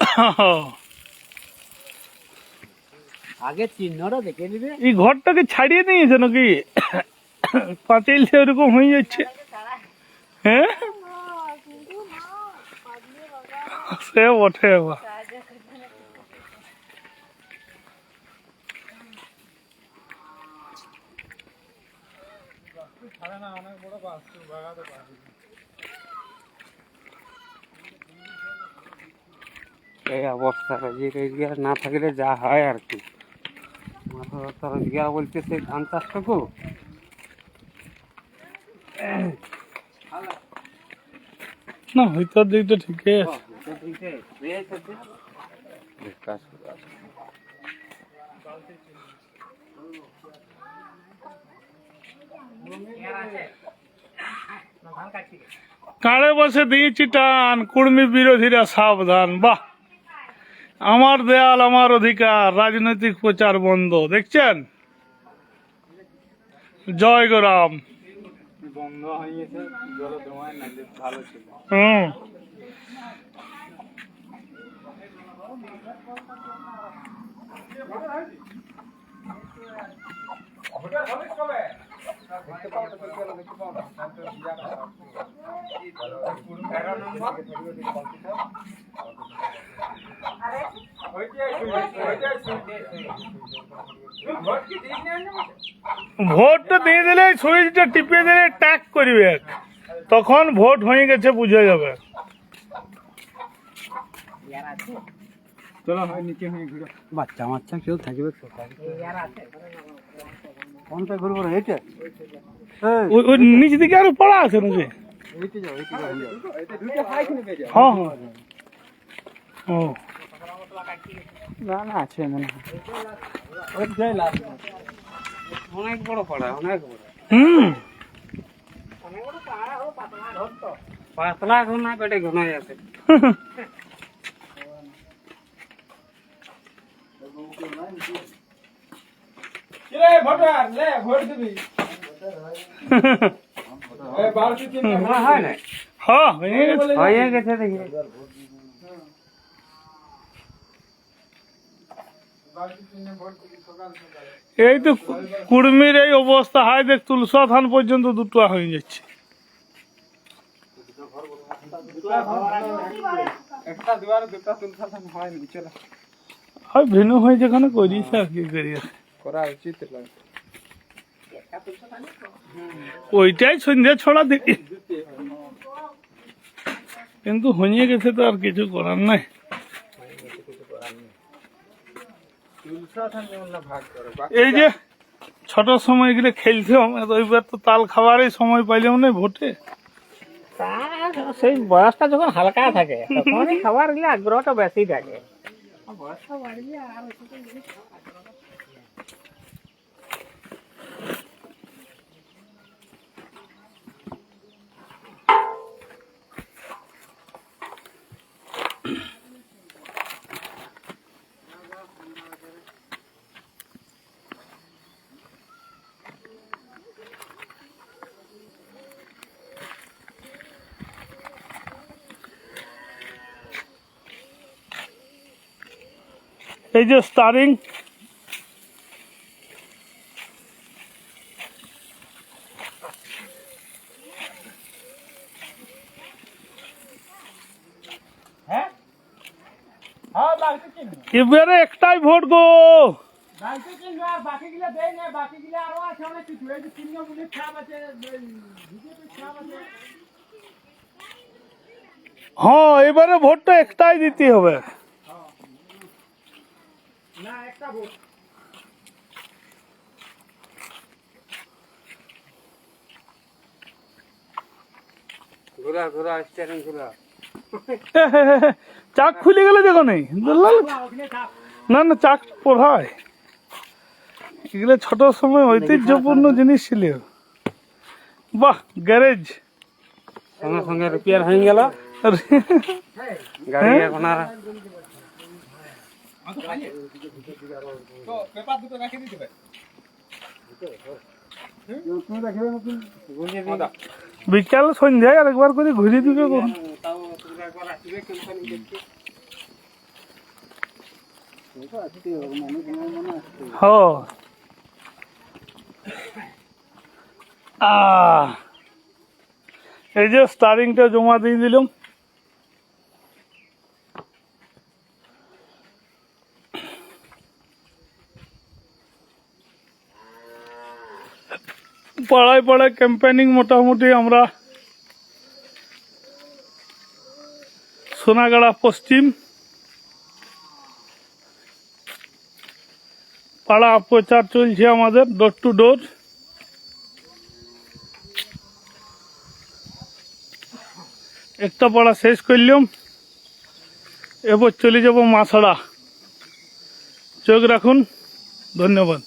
আগে চিহ্নটা দেখে নিবে। এই ঘরটাকে ছাড়িয়ে নিয়েছে নাকি? পাঁচিল সেরকম হয়ে যাচ্ছে। হ্যাঁ? সে বটে বাবা। এই অবস্থা যে রোজগার না থাকলে যা হয় আর কি। মাথা ব্যথা রোজগার বলতে সেই ধান চাষটুকু না, ভিতর দিকটা ঠিকই আছে। কাড়ে বসে দিয়েছি টান, কুর্মী বিরোধীরা সাবধান, বাহ। আমার দেয়াল আমার অধিকার রাজনৈতিক প্রচার বন্ধ দেখছেন? জয় গো রাম বন্ধ হয়ে গেছে জল জমায় না ভালো ছিল। হুম। ভোটটা দিয়ে দিলে সুইচটা টিপে দিলে ট্যাক করবে তখন ভোট হয়ে গেছে বুঝে যাবে। চলো হয় নিচে হয়ে ঘুরো। বাচ্চা বাচ্চা কেউ থাকবে কোনটা ঘুরবো রে এইটা? ওই ওই নিচ দিকে আরও পড়া আছে নাকি? হ্যাঁ হ্যাঁ। ও। না না আছে মনে হয়। অনেক বড় পাড়া অনেক বড়। হুম। পাতলা ঘনা পেটে ঘনাই আছে। হ্যাঁ হয়ে গেছে দেখি। এই তো কুর্মির এই অবস্থা। হয় দেখ, তুলসা থান পর্যন্ত দুটো হয়ে যাচ্ছে। হয় ভিন্ন হয়ে যেখানে করিস আর কি করি করা উচিত ওইটাই সন্ধ্যা ছড়া দেখি। কিন্তু হয়ে গেছে তো আর কিছু করার নাই তুলসা ধান যেমন না ভাগ করে এই যে ছোট সময় গেলে খেলতাম এবার তো তাল খাবারই সময় পাইলাম না ভোটে। সেই বয়সটা যখন হালকা থাকে তখনই খাবার গেলে আগ্রহটা বেশি থাকে। এই যে স্টারিং এবারে একটাই ভোট গো। হ্যাঁ এবারে ভোটটা একটাই দিতে হবে। ঘোরা ঘোরা স্টিয়ারিং ঘোরা। চাক খুলে গেলে দেখো নেই না না চাক পড়ায়। এগুলো ছোট সময় ঐতিহ্যপূর্ণ জিনিস ছিল। বাহ গ্যারেজ। সঙ্গে সঙ্গে রিপেয়ার হয়ে গেল। গাড়ি এখন আর বিকাল সন্ধ্যায় আরেকবার করে ঘুরে দিবে এই যে স্টারিংটা জমা দিয়ে দিলাম। পাড়ায় পাড়ায় ক্যাম্পেনিং মোটামুটি আমরা সোনাগাড়া পশ্চিম পাড়া প্রচার চলছে আমাদের ডোর টু ডোর একটা পাড়া শেষ করলাম এবার চলে যাব মাছড়া। চোখ রাখুন, ধন্যবাদ।